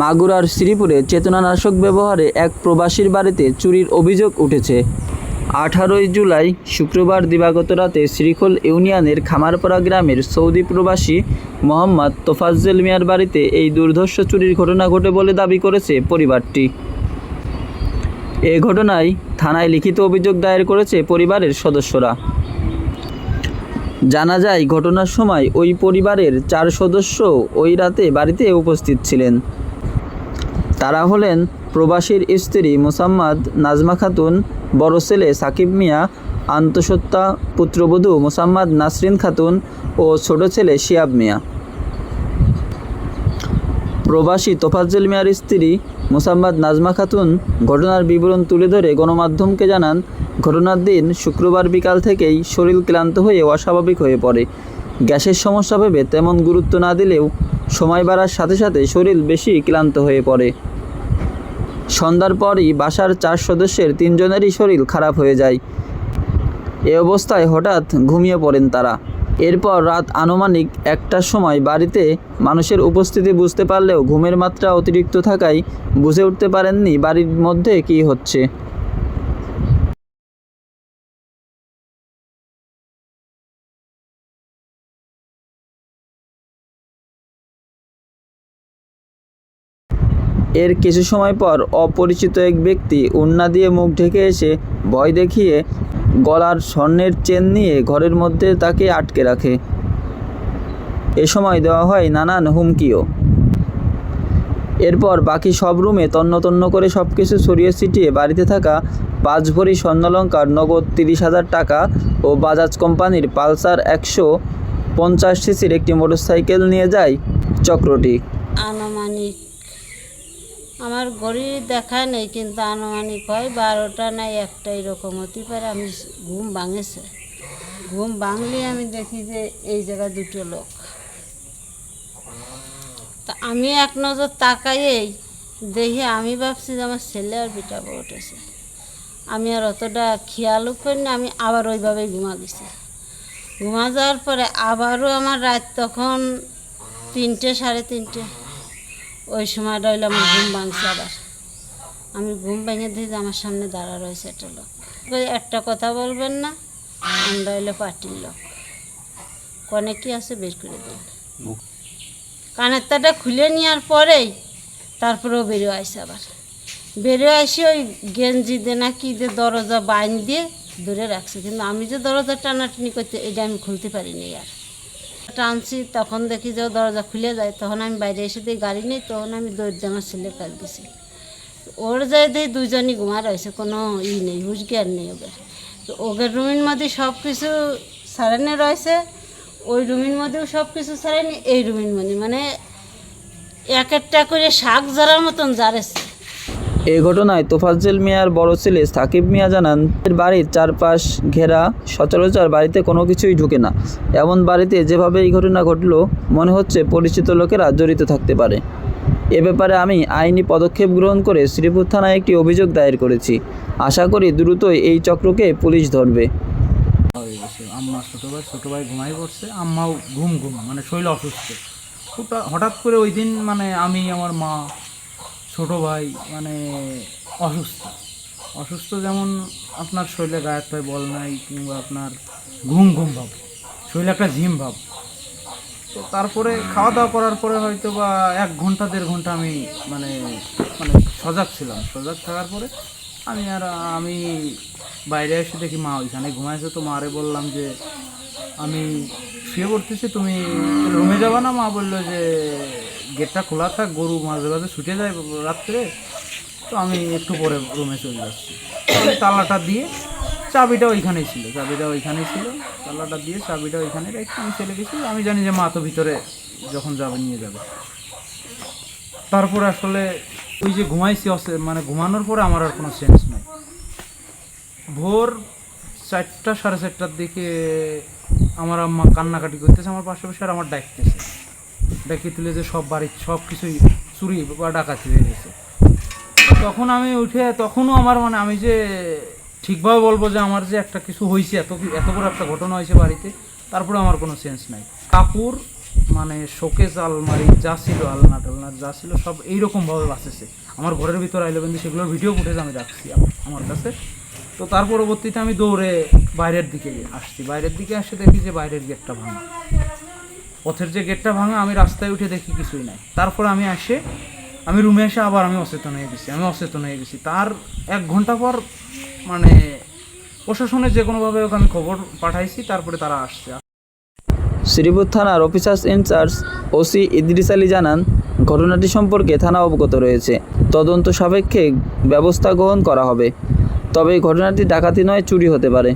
মাগুরার শ্রীপুরে চেতনানাশক ব্যবহারে এক প্রবাসীর বাড়িতে চুরির অভিযোগ উঠেছে। আঠারোই জুলাই শুক্রবার দিবাগত রাতে শ্রীখোল ইউনিয়নের খামারপাড়া গ্রামের সৌদি প্রবাসী মোহাম্মদ তোফাজ্জেল মিয়ার বাড়িতে এই দুর্ধর্ষ চুরির ঘটনা ঘটে বলে দাবি করেছে পরিবারটি। এ ঘটনায় থানায় লিখিত অভিযোগ দায়ের করেছে পরিবারের সদস্যরা। জানা যায়, ঘটনার সময় ওই পরিবারের চার সদস্য ওই রাতে বাড়িতে উপস্থিত ছিলেন। তারা হলেন প্রবাসীর স্ত্রী মোসাম্মদ নাজমা খাতুন, বড় ছেলে সাকিব মিয়া, আন্তঃসত্ত্বা পুত্রবধূ মোসাম্মদ নাসরিন খাতুন ও ছোট ছেলে শিয়াব মিয়া। প্রবাসী তোফাজ্জেল মিয়ার স্ত্রী মোসাম্মদ নাজমা খাতুন ঘটনার বিবরণ তুলে ধরে গণমাধ্যমকে জানান, ঘটনার দিন শুক্রবার বিকাল থেকেই শরীর ক্লান্ত হয়ে অস্বাভাবিক হয়ে পড়ে। গ্যাসের সমস্যা ভেবে তেমন গুরুত্ব না দিলেও সময় বাড়ার সাথে সাথে শরীর বেশি ক্লান্ত হয়ে পড়ে। সন্ধ্যার পরই বাসার চার সদস্যের তিনজনেরই শরীর খারাপ হয়ে যায়। এ অবস্থায় হঠাৎ ঘুমিয়ে পড়েন তারা। এরপর রাত আনুমানিক একটার সময় বাড়িতে মানুষের উপস্থিতি বুঝতে পারলেও ঘুমের মাত্রা অতিরিক্ত থাকায় বুঝে উঠতে পারেননি বাড়ির মধ্যে কি হচ্ছে। এর কিছু সময় পর অপরিচিত এক ব্যক্তি উন্না দিয়ে মুখ ঢেকে এসে ভয় দেখিয়ে গলার স্বর্ণের চেন নিয়ে ঘরের মধ্যে তাকে আটকে রাখে। এ সময় দেওয়া হয় নানান হুমকিও। এরপর বাকি সব রুমে তন্ন তন্ন করে সব কিছু ছড়িয়ে ছিটিয়ে বাড়িতে থাকা পাঁচ ভরি স্বর্ণলঙ্কার নগদ তিরিশ হাজার টাকা ও বাজাজ কোম্পানির পালসার একশো পঞ্চাশ সিসির একটি মোটরসাইকেল নিয়ে যায় চক্রটি। আনুমানিক আমার ঘড়ি দেখা নেই, কিন্তু আনুমানিক হয় বারোটা নাই একটা এরকম হতে পারে। আমি ঘুম ভাঙেছে। ঘুম ভাঙলে আমি দেখি যে এই জায়গায় দুটো লোক। তা আমি এক নজর তাকাইয়েই দেখি, আমি ভাবছি যে আমার ছেলে আর বিটা উঠেছে। আমি আর অতটা খেয়ালও করি না, আমি আবার ওইভাবেই ঘুমা গেছি ঘুমা যাওয়ার পরে আবারও আমার রাত তখন তিনটে, সাড়ে তিনটে। ওই সময় হইল আমার ঘুম ভাঙছে আবার। আমি ঘুম ভেঙে দিই আমার সামনে দাঁড়া রয়েছে একটা লোক। একটা কথা বলবেন না আমরা হইল পার্টির লোক। কনে কি আছে বের করে দিন। কানের তাটা খুলে নেওয়ার পরেই তারপরেও বেরিয়ে আসে আবার। বেরিয়ে আসি ওই গেঞ্জি দিয়ে না কি দিয়ে দরজা বাইন দিয়ে ধরে রাখছে। কিন্তু আমি যে দরজা টানাটানি করতে এটা আমি খুলতে পারিনি আর। টানছি তখন দেখি যে দরজা খুলে যায়। তখন আমি বাইরে এসে দিই গাড়ি নেই, তখন আমি দৌড় দিয়ে আমার ছেলের কাজ গেছি ওর যাই দিয়ে দুজনই ঘুমা রয়েছে, কোনো ই নেই হুশ জ্ঞান নেই ওদের। তো ওদের রুমের মধ্যে সব কিছু সারানে রয়েছে, ওই রুমের মধ্যেও সব কিছু সারানি, এই রুমের মধ্যে। মানে এক একটা করে শাক জারার মতন জারেছে এই ঘটনায় তোফাজ্জেল মিয়ার বড় ছেলে সাকিব মিয়া জানান, এর বাড়ির চারপাশ ঘেরা, সচরাচর বাড়িতে কোনো কিছুই ঢুকে না। এমন বাড়িতে যেভাবে এই ঘটনা ঘটলো, মনে হচ্ছে পরিচিত লোকেরা জড়িত থাকতে পারে। এ ব্যাপারে আমি আইনি পদক্ষেপ গ্রহণ করে শ্রীপুর থানায় একটি অভিযোগ দায়ের করেছি। আশা করি দ্রুতই এই চক্রকে পুলিশ ধরবে। আম্মা, ছোটো ভাই ছোটো ভাই ঘুমাই পড়ছে, আম্মাও ঘুম ঘুম মানে শরীর অসুস্থ। হঠাৎ করে ওই দিন মানে আমি, আমার মা ছোটো ভাই মানে অসুস্থ। অসুস্থ যেমন আপনার শরীরে গায়ের পায়ে বল নাই কিংবা আপনার ঘুম ঘুম ভাব, শরীরে একটা ঝিম ভাব। তো তারপরে খাওয়া দাওয়া করার পরে হয়তো বা এক ঘণ্টা, দেড় ঘণ্টা আমি মানে মানে সজাগ ছিলাম। সজাগ থাকার পরে আমি আর আমি বাইরে এসে দেখি মা ওইখানে ঘুমাইছে তো মারে বললাম যে, আমি শুয়ে পড়তেছি, তুমি রুমে যাবা না? মা বলল যে গেটটা খোলা থাক, গরু মাঝে মাঝে ছুটে যায় রাত্রে, তো আমি একটু পরে রুমে চলে যাচ্ছি। আমি তালাটা দিয়ে, চাবিটা ওইখানেই ছিল, চাবিটা ওইখানেই ছিল, তালাটা দিয়ে চাবিটা ওইখানে রেখে আমি চলে গেছি। আমি জানি যে মা তো ভিতরে, যখন যাবে নিয়ে যাবে। তারপর আসলে ওই যে ঘুমাইছি অসে- মানে ঘুমানোর পরে আমার আর কোনো সেন্স নাই। ভোর চারটা সাড়ে চারটার দিকে আমার আম্মা কান্নাকাটি করতেছে, আমার পাশে পাশে আর আমার ডাকতেছে। ডাকি তুলে যে সব বাড়ির সব কিছুই চুরি বা ডাকাতি হয়ে গেছে। তখন আমি উঠে, তখনও আমার মানে আমি যে ঠিকভাবে বলব যে আমার যে একটা কিছু হয়েছে, এত এত বড় একটা ঘটনা হয়েছে বাড়িতে, তারপরে আমার কোনো সেন্স নাই। কাপড় মানে শোকেস আলমারি যা ছিল, আলনা টালনা যা ছিল, সব এইরকমভাবে বাঁচেছে। আমার ঘরের ভিতরে আইলো কিন্তু সেগুলোর ভিডিও ফুটেজ আমি রাখছি আমার কাছে। তো তার পরবর্তীতে আমি দৌড়ে বাইরের দিকে আসছি। বাইরের দিকে এসে দেখি যে বাইরের গেটটা ভাঙা। পথের যে গেটটা ভাঙা, আমি রাস্তায় উঠে দেখি কিছুই নাই। তারপর আমি আসে, আমি রুমে এসে আবার আমি অচেতন হয়ে গেছি, আমি অচেতন হয়ে গেছি। তার এক ঘণ্টা পর মানে প্রশাসনের যে কোনোভাবে ওকে আমি খবর পাঠাইছি, তারপরে তারা আসছে। শ্রীপুর থানার officers in charge OC Idris Ali জানান, ঘটনাটি সম্পর্কে থানা অবগত রয়েছে। তদন্ত সাপেক্ষে ব্যবস্থা গ্রহণ করা হবে। তবে ঘটনাটি ডাকাতি নয়, চুরি হতে পারে।